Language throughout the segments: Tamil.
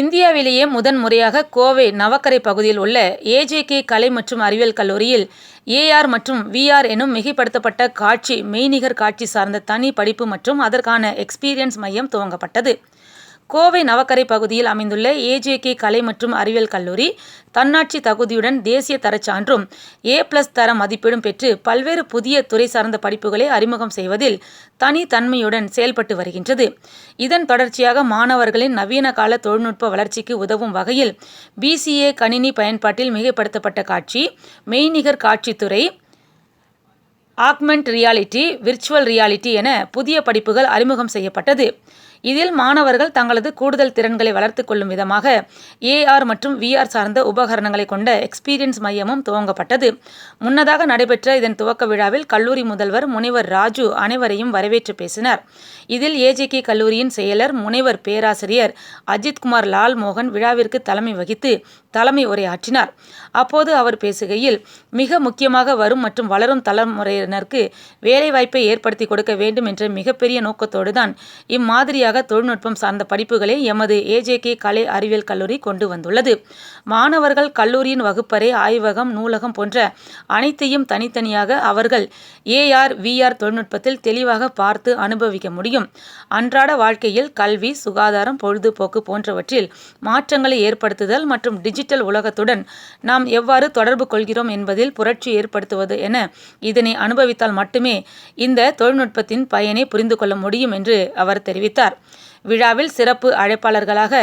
இந்தியாவிலேயே முதன் முறையாக கோவை நவக்கரை பகுதியில் உள்ள ஏஜேகே கலை மற்றும் அறிவியல் கல்லூரியில் ஏஆர் மற்றும் விஆர் எனும் மிகைப்படுத்தப்பட்ட காட்சி மெய்நிகர் காட்சி சார்ந்த தனி படிப்பு மற்றும் அதற்கான எக்ஸ்பீரியன்ஸ் மையம் துவங்கப்பட்டது. கோவை நவக்கரை பகுதியில் அமைந்துள்ள ஏஜேகே கலை மற்றும் அறிவியல் கல்லூரி தன்னாட்சி தகுதியுடன் தேசிய தரச்சான்றும் ஏ பிளஸ் தர மதிப்பீடும் பெற்று பல்வேறு புதிய துறை சார்ந்த படிப்புகளை அறிமுகம் செய்வதில் தனித்தன்மையுடன் செயல்பட்டு வருகின்றது. இதன் தொடர்ச்சியாக மாணவர்களின் நவீன கால தொழில்நுட்ப வளர்ச்சிக்கு உதவும் வகையில் பிசிஏ கணினி பயன்பாட்டில் மிகைப்படுத்தப்பட்ட காட்சி, மெய்நிகர் காட்சித்துறை ஆக்மெண்ட் ரியாலிட்டி, விர்ச்சுவல் ரியாலிட்டி என புதிய படிப்புகள் அறிமுகம் செய்யப்பட்டது. இதில் மாணவர்கள் தங்களது கூடுதல் திறன்களை வளர்த்து கொள்ளும் விதமாக ஏஆர் மற்றும் விஆர் சார்ந்த உபகரணங்களை கொண்ட எக்ஸ்பீரியன்ஸ் மையமும் துவங்கப்பட்டது. முன்னதாக நடைபெற்ற இதன் துவக்க விழாவில் கல்லூரி முதல்வர் முனைவர் ராஜு அனைவரையும் வரவேற்று பேசினார். இதில் ஏஜேகே கல்லூரியின் செயலர் முனைவர் பேராசிரியர் அஜித்குமார் லால்மோகன் விழாவிற்கு தலைமை வகித்து தலைமை உரையாற்றினார். அப்போது அவர் பேசுகையில், மிக முக்கியமாக வரும் மற்றும் வளரும் தலைமுறையினருக்கு வேலைவாய்ப்பை ஏற்படுத்தி கொடுக்க வேண்டும் என்ற மிகப்பெரிய நோக்கத்தோடு தான் இம்மாதிரியாக தொழில்நுட்பம் சார்ந்த படிப்புகளை எமது ஏஜேகே கலை அறிவியல் கல்லூரி கொண்டு வந்துள்ளது. மாணவர்கள் கல்லூரியின் வகுப்பறை, ஆய்வகம், நூலகம் போன்ற அனைத்தையும் தனித்தனியாக அவர்கள் ஏஆர், விஆர் தொழில்நுட்பத்தில் தெளிவாக பார்த்து அனுபவிக்க முடியும். அன்றாட வாழ்க்கையில் கல்வி, சுகாதாரம், பொழுதுபோக்கு போன்றவற்றில் மாற்றங்களை ஏற்படுத்துதல் மற்றும் டிஜிட்டல் உலகத்துடன் நாம் எவ்வாறு தொடர்பு கொள்கிறோம் என்பதில் புரட்சி ஏற்படுத்துவது என இதனை அனுபவித்தால் மட்டுமே இந்த தொழில்நுட்பத்தின் பயனை புரிந்து கொள்ள முடியும் என்று அவர் தெரிவித்தார். விழாவில் சிறப்பு அழைப்பாளர்களாக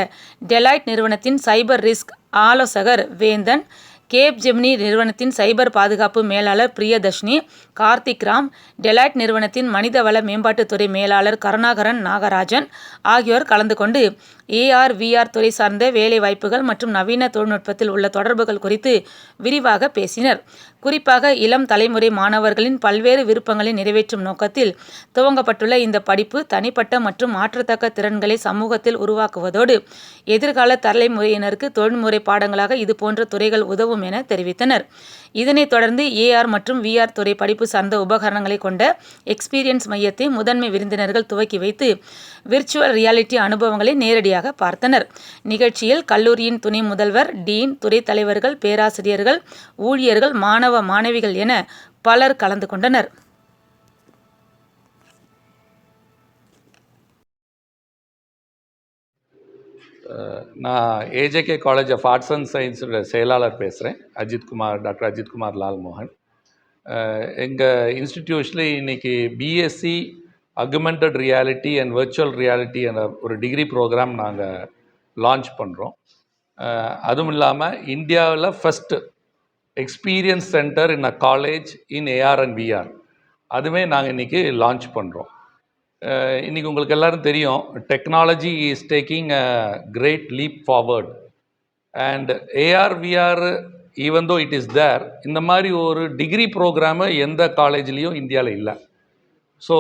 டெலாய்ட் நிறுவனத்தின் சைபர் ரிஸ்க் ஆலோசகர் வேந்தன், கேப் ஜெமினி நிறுவனத்தின் சைபர் பாதுகாப்பு மேலாளர் பிரியதர்ஷினி, கார்த்திக் ராம், டெலாய்ட் நிறுவனத்தின் மனிதவள மேம்பாட்டுத் துறை மேலாளர் கருணாகரன் நாகராஜன் ஆகியோர் கலந்து கொண்டு ஏஆர், விஆர் துறை சார்ந்த வேலைவாய்ப்புகள் மற்றும் நவீன தொழில்நுட்பத்தில் உள்ள தொடர்புகள் குறித்து விரிவாக பேசினர். குறிப்பாக இளம் தலைமுறை மாணவர்களின் பல்வேறு விருப்பங்களை நிறைவேற்றும் நோக்கத்தில் துவங்கப்பட்டுள்ள இந்த படிப்பு தனிப்பட்ட மற்றும் மாற்றத்தக்க திறன்களை சமூகத்தில் உருவாக்குவதோடு எதிர்கால தலைமுறையினருக்கு தொழில்முறை பாடங்களாக இதுபோன்ற துறைகள் உதவும் என தெரிவித்தனர். இதனைத் தொடர்ந்து ஏஆர் மற்றும் விஆர் துறை படிப்பு சார்ந்த உபகரணங்களை கொண்ட எக்ஸ்பீரியன்ஸ் மையத்தை முதன்மை விருந்தினர்கள் துவக்கி வைத்து விர்ச்சுவல் ரியாலிட்டி அனுபவங்களை நேரடியாக பார்த்தனர். நிகழ்ச்சியில் கல்லூரியின் துணை முதல்வர், டீன், துறை தலைவர்கள், பேராசிரியர்கள், ஊழியர்கள், மாணவ, மாணவிகள் என பலர் கலந்து கொண்டனர். நான் AJK college of arts and சயின்ஸோட செயலாளர் பேசுகிறேன் அஜித்குமார் டாக்டர் அஜித்குமார் லால்மோகன் எங்கள் இன்ஸ்டிடியூஷனில் இன்றைக்கி BSc augmented reality and virtual reality என்ற ஒரு டிகிரி ப்ரோக்ராம் நாங்கள் லான்ச் பண்ணுறோம் அதுவும் இல்லாமல் இந்தியாவில் first experience centre in a college in AR and VR அதுவே நாங்கள் இன்றைக்கி லான்ச் பண்ணுறோம் இன்றைக்கி உங்களுக்கு எல்லோரும் தெரியும் technology is taking a great leap forward and AR VR even though it is there இந்த மாதிரி ஒரு டிகிரி ப்ரோக்ராமு எந்த காலேஜ்லேயும் இந்தியாவில் இல்லை. ஸோ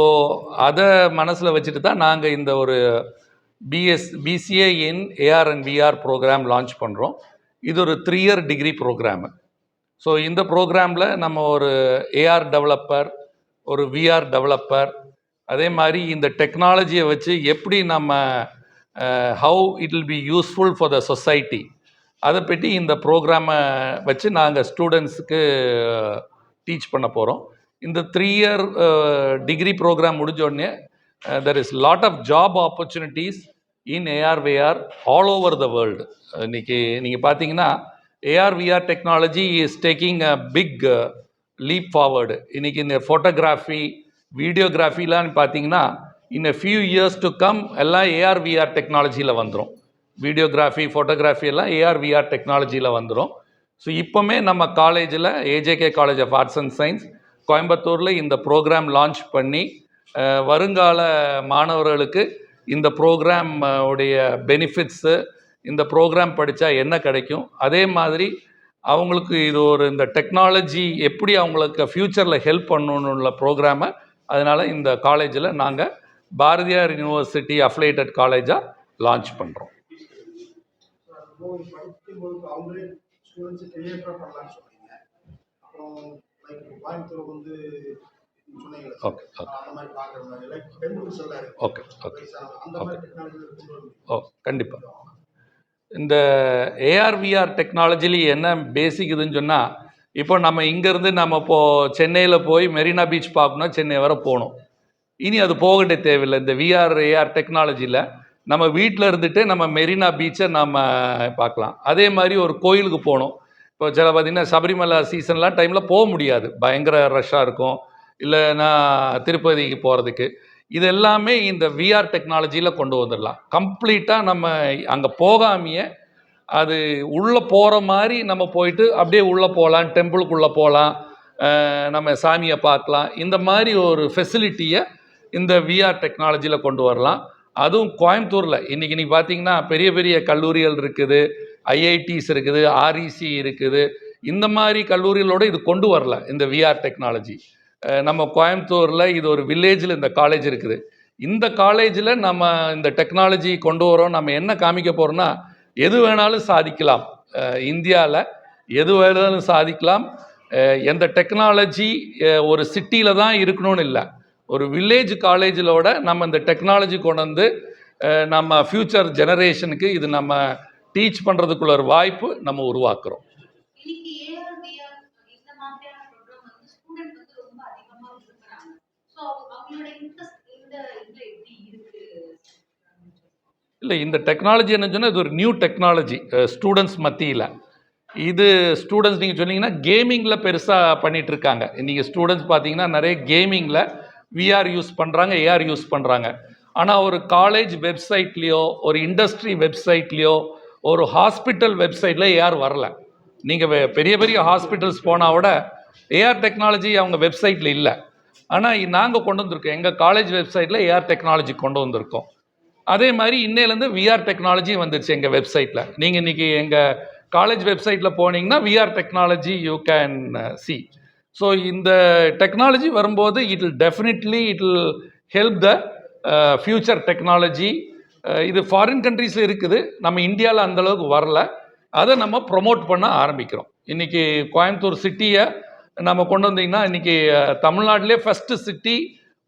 அதை மனசில் வச்சுட்டு தான் நாங்கள் இந்த ஒரு BS BCA in AR and VR program launch பண்ணுறோம் இது ஒரு three year degree program so இந்த ப்ரோக்ராமில் நம்ம ஒரு ஏஆர் டெவலப்பர் ஒரு விஆர் டெவலப்பர் அதே மாதிரி இந்த டெக்னாலஜியை வச்சு எப்படி நம்ம how it will be useful for the society அதை பற்றி இந்த ப்ரோக்ராமை வச்சு நாங்கள் ஸ்டூடெண்ட்ஸுக்கு டீச் பண்ண போகிறோம் இந்த த்ரீ இயர் டிகிரி ப்ரோக்ராம் முடிஞ்ச உடனே there is lot of job opportunities in AR VR all over the world இன்றைக்கி நீங்கள் பார்த்தீங்கன்னா AR VR technology is taking a big leap forward இன்றைக்கி இந்த ஃபோட்டோகிராஃபி வீடியோகிராஃபிலாம் பார்த்தீங்கன்னா in a few years to come எல்லாம் ஏஆர்விஆர் டெக்னாலஜியில் வந்துடும் வீடியோகிராஃபி ஃபோட்டோகிராஃபி எல்லாம் ஏஆர்விஆர் டெக்னாலஜியில் வந்துடும் ஸோ இப்போமே நம்ம காலேஜில் AJK college of arts and science கோயம்புத்தூரில் இந்த ப்ரோக்ராம் லான்ச் பண்ணி வருங்கால மாணவர்களுக்கு இந்த ப்ரோக்ராம் உடைய பெனிஃபிட்ஸு இந்த ப்ரோக்ராம் படித்தா என்ன கிடைக்கும்? அதே மாதிரி அவங்களுக்கு இது ஒரு இந்த டெக்னாலஜி எப்படி அவங்களுக்கு ஃப்யூச்சரில் ஹெல்ப் பண்ணணுன்னு உள்ள ப்ரோக்ராமை அதனால் இந்த காலேஜில் நாங்கள் பாரதியார் யூனிவர்சிட்டி அஃப்லேட்டட் காலேஜாக லான்ச் பண்ணுறோம் அவங்களே பண்ணலாம்னு அப்புறம் கோயம்புத்தூர் வந்து ஓகே ஓகே ஓகே ஓ கண்டிப்பாக இந்த ஏஆர்விஆர் டெக்னாலஜிலி என்ன பேசிக் இதுன்னு சொன்னால் இப்போ நம்ம இங்கேருந்து நம்ம இப்போது சென்னையில் போய் மெரினா பீச் பார்க்கணும் சென்னை வர போகணும். இனி அது போகட்டே தேவையில்லை. இந்த விஆர் ஏஆர் டெக்னாலஜியில் நம்ம வீட்டில் இருந்துட்டு நம்ம மெரினா பீச்சை நம்ம பார்க்கலாம். அதே மாதிரி ஒரு கோயிலுக்கு போகணும். இப்போ சில பார்த்திங்கன்னா சபரிமலை சீசன்லாம் டைமில் போக முடியாது. பயங்கர ரஷ்ஷாக இருக்கும். இல்லைன்னா திருப்பதிக்கு போகிறதுக்கு இது எல்லாமே இந்த விஆர் டெக்னாலஜியில் கொண்டு வந்துடலாம் கம்ப்ளீட்டாக நம்ம அங்கே போகாமையே அது உள்ளே போகிற மாதிரி நம்ம போயிட்டு அப்படியே உள்ளே போகலாம். டெம்பிளுக்குள்ளே போகலாம். நம்ம சாமியை பார்க்கலாம். இந்த மாதிரி ஒரு ஃபெசிலிட்டியை இந்த விஆர் டெக்னாலஜியில் கொண்டு வரலாம். அதுவும் கோயம்புத்தூரில். இன்றைக்கி நீங்கள் பார்த்தீங்கன்னா பெரிய பெரிய கல்லூரிகள் இருக்குது ஐஐடிஸ் இருக்குது ஆர்இசி இருக்குது. இந்த மாதிரி கல்லூரிகளோட இது கொண்டு வரல இந்த விஆர் டெக்னாலஜி நம்ம கோயம்புத்தூரில் இது ஒரு வில்லேஜில் இந்த காலேஜ் இருக்குது. இந்த காலேஜில் நம்ம இந்த டெக்னாலஜி கொண்டு வரோம் நம்ம என்ன காமிக்க போகிறோம்னா எது வேணாலும் சாதிக்கலாம். இந்தியாவில் எது வேணாலும் சாதிக்கலாம். எந்த டெக்னாலஜி ஒரு சிட்டியில் தான் இருக்கணும்னு இல்லை. ஒரு வில்லேஜ் காலேஜிலோட நம்ம இந்த டெக்னாலஜி கொண்டு வந்து நம்ம ஃப்யூச்சர் ஜெனரேஷனுக்கு இது நம்ம டீச் பண்ணுறதுக்குள்ள ஒரு வாய்ப்பு நம்ம உருவாக்குறோம். இல்லை இந்த டெக்னாலஜி என்ன சொன்னால் இது ஒரு நியூ டெக்னாலஜி ஸ்டூடெண்ட்ஸ் மத்தியில். இது ஸ்டூடெண்ட்ஸ் நீங்கள் சொன்னீங்கன்னா கேமிங்கில் பெருசாக பண்ணிட்டு இருக்காங்க. இன்றைக்கி ஸ்டூடெண்ட்ஸ் பார்த்தீங்கன்னா நிறைய கேமிங்கில் விஆர் யூஸ் பண்ணுறாங்க ஏஆர் யூஸ் பண்ணுறாங்க ஆனால் ஒரு காலேஜ் வெப்சைட்லேயோ ஒரு இண்டஸ்ட்ரி வெப்சைட்லேயோ ஒரு ஹாஸ்பிட்டல் வெப்சைட்டில் ஏஆர் வரல. நீங்கள் பெரிய பெரிய ஹாஸ்பிட்டல்ஸ் போனால் விட ஏஆர் டெக்னாலஜி அவங்க வெப்சைட்டில் இல்லை. ஆனால் நாங்கள் கொண்டு வந்திருக்கோம். எங்கள் காலேஜ் வெப்சைட்டில் ஏஆர் டெக்னாலஜி கொண்டு வந்திருக்கோம். அதே மாதிரி இன்னையிலேருந்து விஆர் டெக்னாலஜி வந்துருச்சு எங்கள் வெப்சைட்டில் நீங்கள் இன்றைக்கி எங்கள் காலேஜ் வெப்சைட்டில் போனீங்கன்னா VR technology you can see so இந்த டெக்னாலஜி வரும்போது it will definitely it will help the future technology இது ஃபாரின் கண்ட்ரீஸில் இருக்குது. நம்ம இந்தியாவில் அந்தளவுக்கு வரல. அதை நம்ம ப்ரொமோட் பண்ண ஆரம்பிக்கிறோம். இன்றைக்கி கோயம்புத்தூர் சிட்டியை நம்ம கொண்டு வந்தீங்கன்னா இன்றைக்கி தமிழ்நாட்டிலே ஃபஸ்ட்டு சிட்டி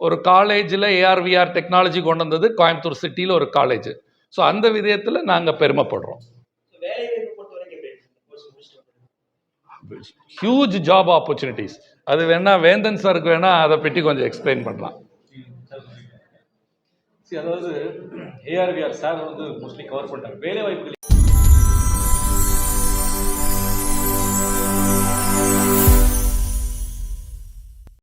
ஒரு காலேஜில் ஏஆர்விஆர் டெக்னாலஜி கொண்டு வந்தது கோயம்புத்தூர் சிட்டியில் ஒரு காலேஜ் ஸோ அந்த விதத்தில் நாங்கள் பெருமைப்படுறோம். ஹியூஜ் ஜாப் ஆப்பர்ச்சுனிட்டிஸ் அது வேணா வேந்தன் சாருக்கு வேணா அதை பற்றி கொஞ்சம் எக்ஸ்பிளைன் பண்ணலாம். அதாவது ஏஆர்விஆர் சார் வந்து மோஸ்ட்லி கவர் பண்ணிட்டாங்க வேலை வாய்ப்புகள்